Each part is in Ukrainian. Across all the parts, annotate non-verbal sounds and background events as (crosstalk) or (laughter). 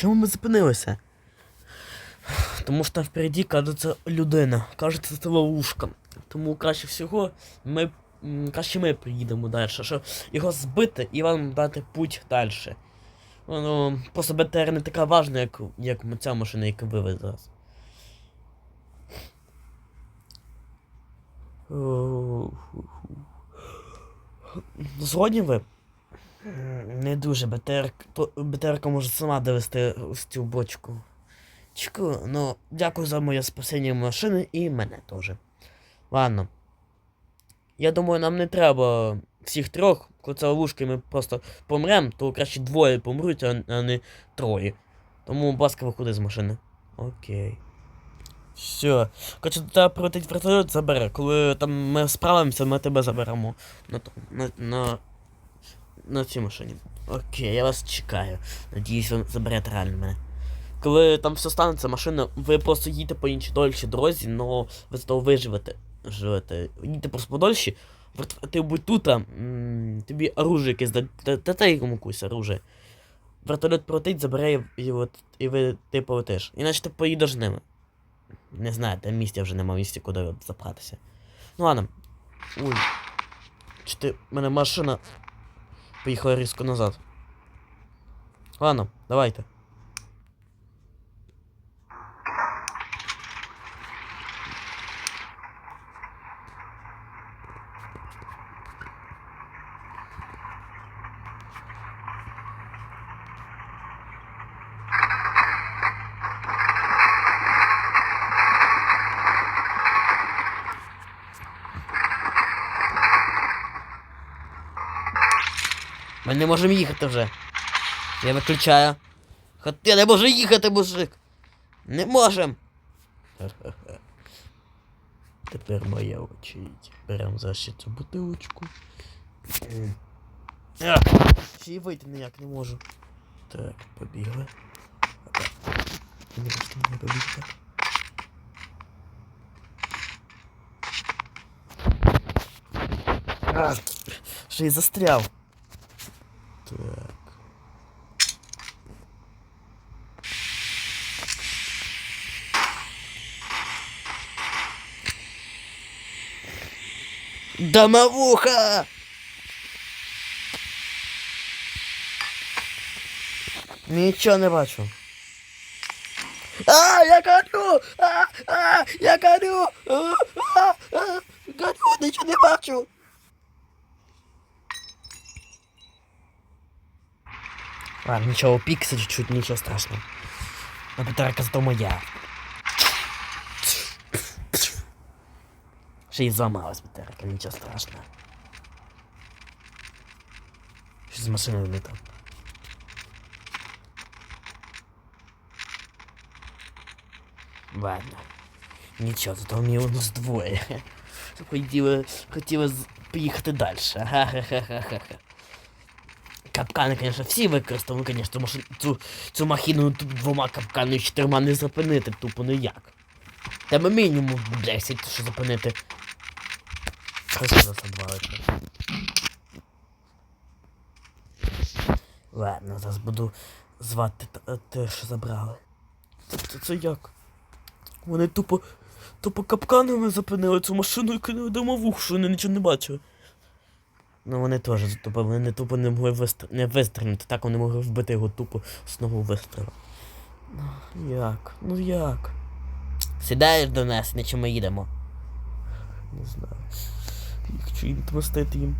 Чому ми зупинилися? Тому що там впереді кажеться людина. Кажеться, це ловушка. Тому краще всього ми. Краще ми приїдемо далі, щоб його збити і вам дати путь далі. Воно просто БТР не така важна, як, як ця машина, яка вивезе зараз. Згодні ви? Не дуже. БТР, БТРка може сама довести ось цю бочку. Чеку, ну, дякую за моє спасіння машини і мене теж. Ладно. Я думаю, нам не треба всіх трьох, коли це і ми просто помремо, то краще двоє помруть, а, а не троє. Тому, будь ласка, виходи з машини. Окей. Все. Короче, тебе прилетить вертольот, забере. Коли там ми справимося, ми тебе заберемо. На, на, на, на цій машині. Окей, я вас чекаю. Надіюсь, ви заберете реально мене. Коли там все станеться, машина, ви просто їдете по іншій дольшій дорозі, но ви з того виживете. Живете. Їдьте просто подольші. верт- Ти будь тут, а, тобі оружие якесь, да- та та дай йому якусь оружие. Вертольот пролетить, забере і, от, і ви, ти полетиш. Іначе ти поїдеш з ними. Не знаю, там місця вже нема місця, куди запхатися. Ну ладно. Ой. Чи ти. мене машина поїхала різко назад. Ладно, давайте. Ми не можемо їхати вже. Я виключаю. Хот я не можу їхати, мужик. Не можем. (laughs) Тепер моя очередь. Беремо за ще цю бутилочку. Ще й вийти ніяк не можу. Так, побігли. Не можете мене побігти. Ще й застряв. Так. Домовуха! Нічого не бачу. А, я горю! А, а, я горю! А, а, а, горю, нічого не бачу! Ладно, нічого, упікся чуть-чуть, нічого страшного. А батарейка зато моя. Ще й зламалась батарейка, нічого страшного. Щось з машиною не так. Ладно. Нічого, зато мінус двоє. Хотіли, хотіли з- поїхати далі. Ха-ха-ха-ха-ха. Капкани, конечно, всі використовують, конечно, тому що цю, цю махіну двома капканами і чотирма не зупинити, тупо ніяк. Треба мінімум 10, що зупинити. Ось нас обвалиться. Ладно, зараз буду звати те, що забрали. Це, це, як? Вони тупо. Тупо капканами зупинили цю машину і кинули домовуху, що вони нічого не бачили. Ну вони теж тупо, вони тупо не могли вистр... не вистрілити, так вони могли вбити його тупо з вистрілу. Ну як? Ну як? Сідаєш до нас, на чому ми їдемо? Не знаю. Якщо їм мстити їм.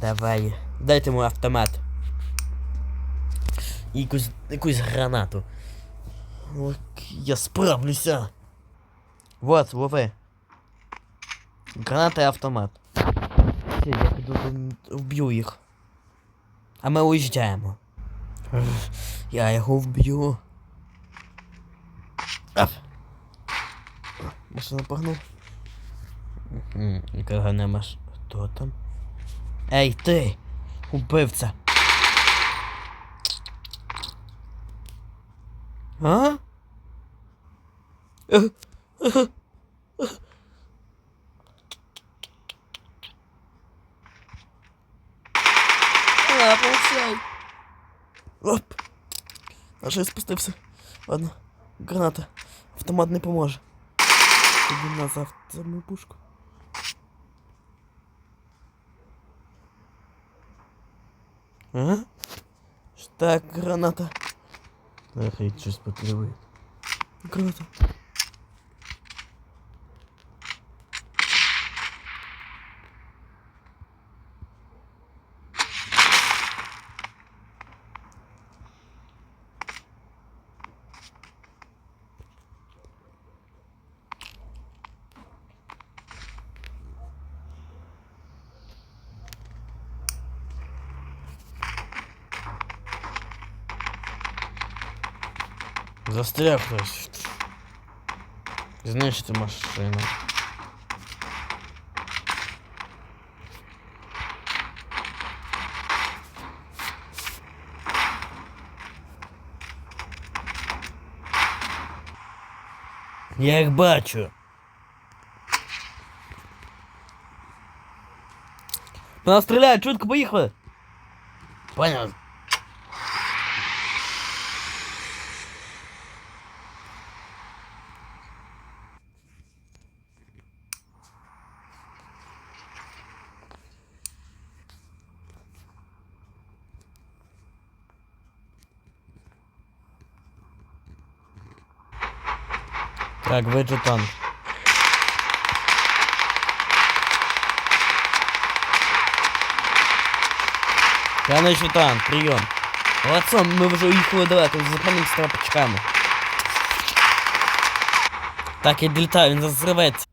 Давай. Дайте йому автомат. І якусь, якусь гранату. Ок, я справлюся. Вот, лови. Граната і автомат. Все, я піду вб'ю їх. А ми уїжджаємо. Я його вб'ю. Машина погнув. Нікого нема. Хто там? Ей, ти! Убивця! А? Ех, ех, ех. А, получай. Оп. А що я спустився? Ладно, граната. Автомат не поможе. Тоді назад за мою пушку. Ага. Ш- Так, граната. Ах, і щось потребує. Граната. Застряг хтось. Знаєш, ти машина. Я їх бачу. По нас стріляють, чутко поїхали. Понял. Так, виджу танк. Я начну танк, прийом. Молодцом, ми вже уїхали далеко, зупинимося та почекаємо. Так, я долітаю, він зараз зривається.